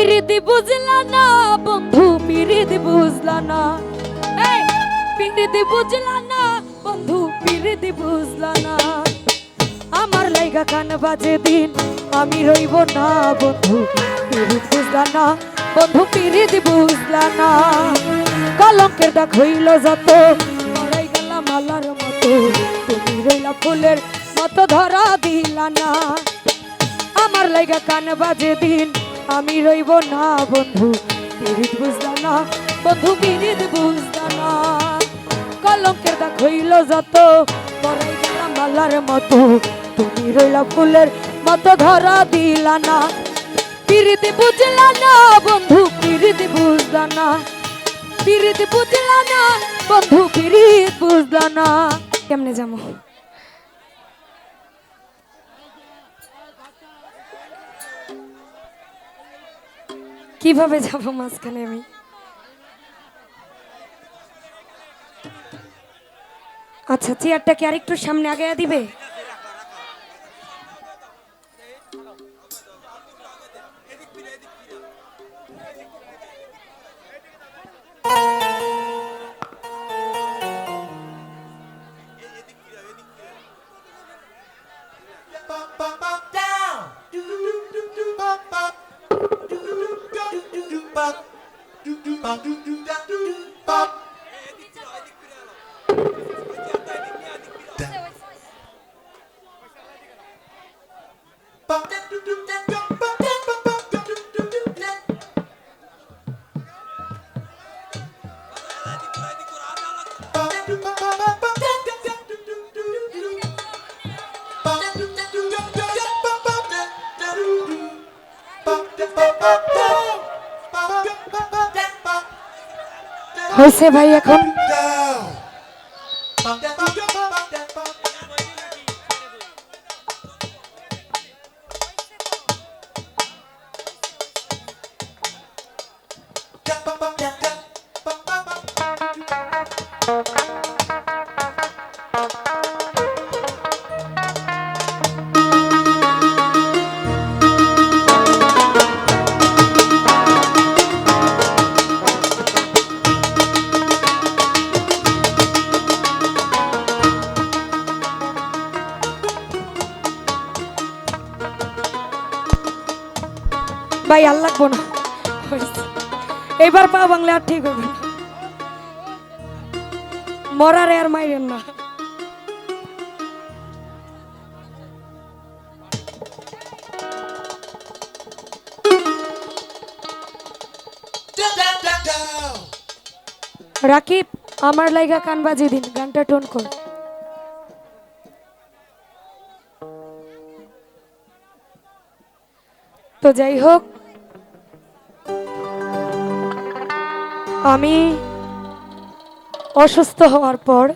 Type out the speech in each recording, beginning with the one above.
পিরিতি বুঝলা না, বন্ধু, পিরিতি বুঝলা না। এই, পিরিতি বুঝলা না, বন্ধু, পিরিতি বুঝলা না। আমার লাইগা কান বাজে দিন, আমি রইব না, বন্ধু, পিরিত বুঝলা না। বন্ধু, পিরিতি বুঝলা না। কলঙ্কের দাগ হইল যত, মরাই গেলাম আল্লাহর মতো। তুমি রইলা ফুলের মতো, ধরা দিলা না। আমার লাইগা কান বাজে দিন আমি রইব না, বন্ধু। পিরিত বুঝলা না বন্ধু পিরিত বুঝলা না কলঙ্কের দাগ হইল যত পরাই গেলাম মালার মতো। তুমি রইলা ফুলের মতো ধরা দিলা না পিরিত বুঝলা না বন্ধু পিরিত বুঝলা না পিরিত বুঝলা না বন্ধু পিরিত বুঝলা না কেমনে যাব? কীভাবে যাব মাঝখানে আমি? আচ্ছা চেয়ারটা কি আরেকটু সামনে আগে দিবে? Bye. হয়েছে ভাই এখন আর লাগবো না। পা বাংলা আর ঠিক হবে না। আর মাইরেন না. রাকিব, আমার লাইগা কান বাজিয়ে দিন, গানটা টোন কর। তো যাই হোক আমি অসুস্থ হওয়ার পর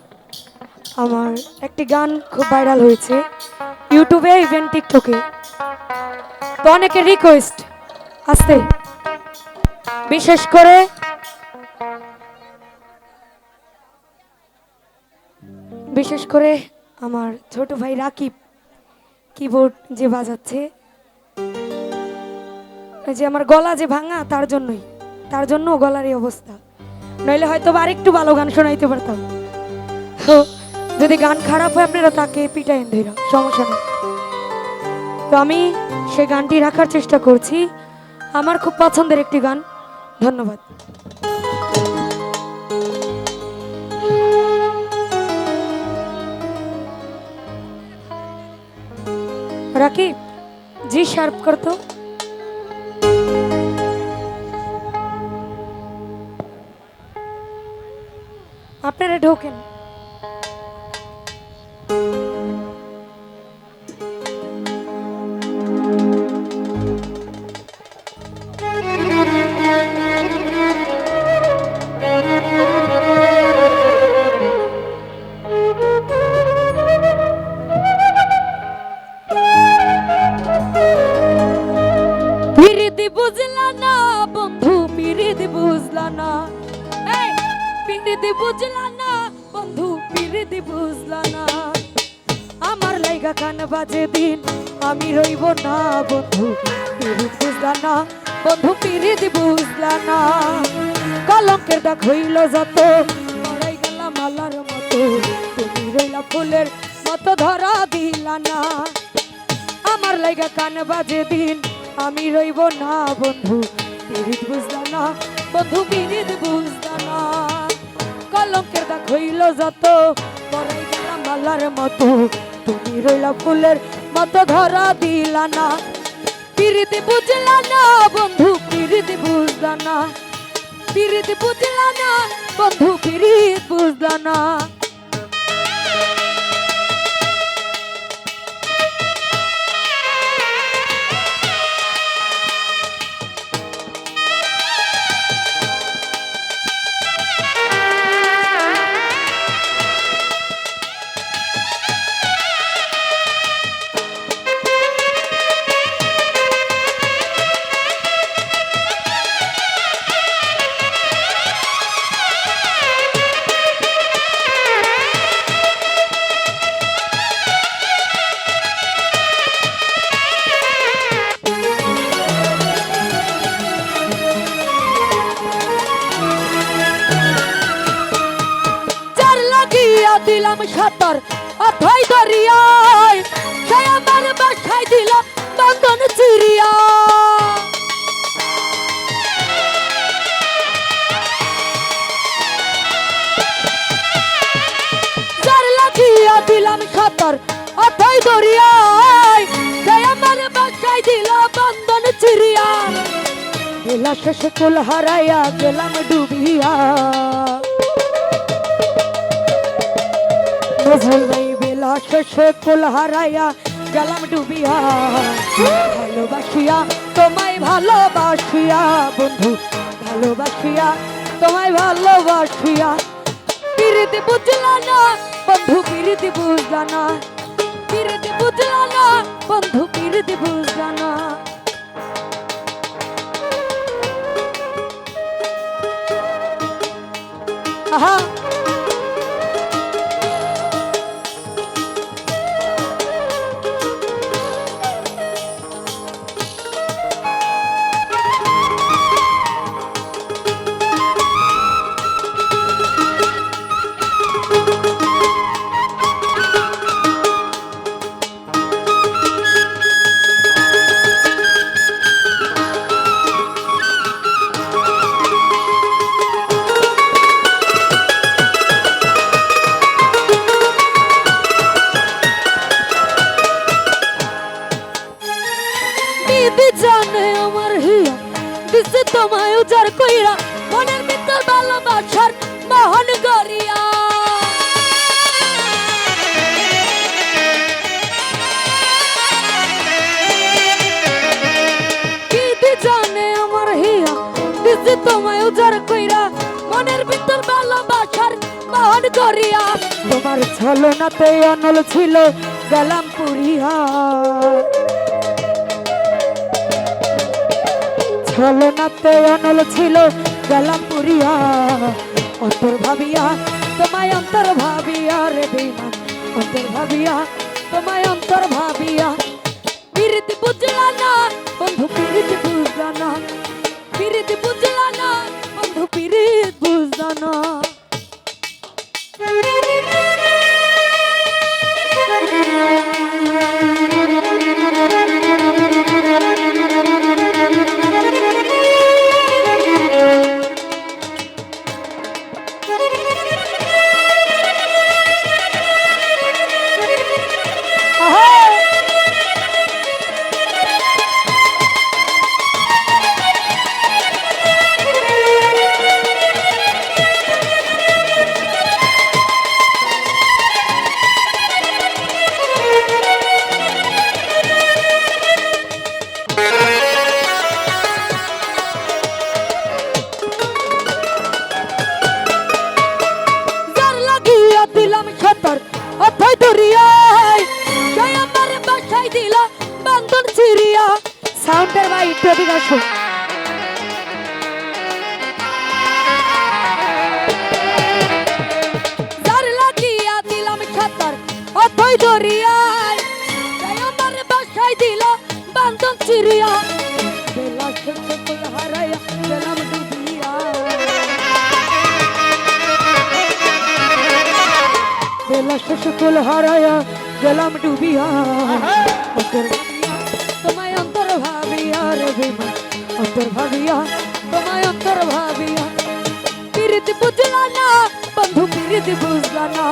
আমার একটি গান খুব ভাইরাল হয়েছে। ইউটিউবে ইভেন টিকটকে। তো অনেকের রিকোয়েস্ট আসতে বিশেষ করে বিশেষ করে আমার ছোট ভাই রাকিব কিবোর্ড যে বাজাচ্ছে। যে আমার গলা যে ভাঙা, তার জন্যই, তার জন্য গলার এই অবস্থা। নইলে হয়তো আরেকটু ভালো গান শোনাইতে পারতাম। তো যদি গান খারাপ হয় আপনারা তাকে পিটাইন ধরা, সমস্যা নেই। তো আমি সেই গানটি রাখার চেষ্টা করছি। আমার খুব পছন্দের একটি গান। ধন্যবাদ। রাকিব, জি শার্প করতো আপনারা ঢোকেন। বুঝলা না বন্ধু পিরিতি বুঝলা না। পিরিতি বুঝলা না, বন্ধু পিরিতি বুঝলা না। আমার লাইগা কান বাজে দিন, আমি রইব না, বন্ধু বুঝলা না। বন্ধু পিরিত বুঝলা না। কলঙ্কের দাগ হইল যত, মরাই গেলাম আলার মতো। তুমি রইলা ফুলের মতো, ধরা দিলা না। আমার লাইগা কান বাজে দিন, আমি রইব না, বন্ধু পিরিত বুঝলা না। বন্ধু পিরিত বুঝলা না। কলঙ্কের দাগ হইল যত। পরাই গেলাম মালার মতো। তুমি রইলা ফুলের মতো, ধরা দিলা না। পিরিতি বুঝলা না বন্ধু, পিরিতি বুঝলা না। পিরিতি বুঝলা না বন্ধু, পিরিত বুঝলা না। শেষে কুল হারাইয়া গেলাম ডুবিয়া। বেলা শেষে কুল হারাইয়া গেলাম ডুবিয়া। ভালোবাসিয়া, তোমায় ভালোবাসিয়া, বন্ধু, ভালোবাসিয়া, তোমায় ভালোবাসিয়া। পিরিতি বুঝলা না, বন্ধু, পিরিতি বুঝলা না। পিরিতি বুঝলা না, বন্ধু, পিরিতি বুঝলা না। Aha. তোমায় উজার কইরা, মনের ভিতর ভালোবাসার মহান দিছে তোমায় উজার কইরা, মনের ভিতর ভালোবাসার মহান গরিয়া তোমার ছলনাতে অনল ছিল গেলাম পুরিয়া। ছলনাতে অনল ছিল গেলাম পুরিয়া অন্তর ভাবিয়া, তোমায় অন্তর ভাবিয়া রে বেমান অন্তর ভাবিয়া, তোমায় অন্তর ভাবিয়া। পিরিতি বুঝলা না বন্ধু পিরিতি বুঝলা না পিরিতি বুঝলা না বন্ধু পিরিত বুঝলা না দরিয়ায় সে আমার বাসায় দিল বান্ধন চিরিয়া সাউন্ডের ভাই প্রবীণ এদিকে লাশ সকল হারায়া গেলাম ডুবিয়া। অন্তর ভাবিয়া, তোমায় অন্তর ভাবিয়া রে বেমান অন্তর ভাবিয়া, তোমায় অন্তর ভাবিয়া। পিরিতি বুঝলা না, বন্ধু পিরিতি বুঝলা না।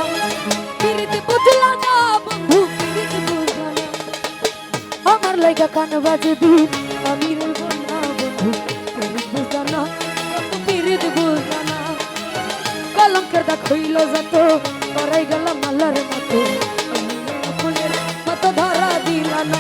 পিরিতি বুঝলা না, বন্ধু পিরিতি বুঝলা না। আমার লাইগা কান বাজে দিন, আমি রইব না বন্ধু বুঝলা না পিরিত বুঝলা না। কলঙ্কের করাই গেলাম মালার মতো মতো ধরা দিলা না।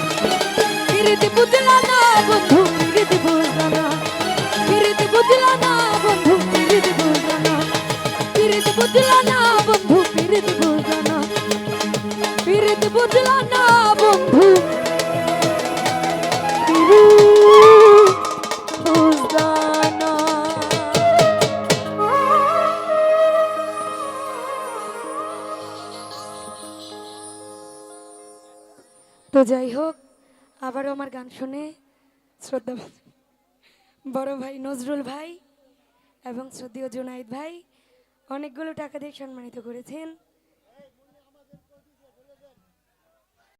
তো যাই হোক, আবারও আমার গান শুনে শ্রদ্ধা বড় ভাই নজরুল ভাই এবং শ্রদ্ধীয় জুনাইদ ভাই অনেকগুলো টাকা দিয়ে সম্মানিত করেছেন।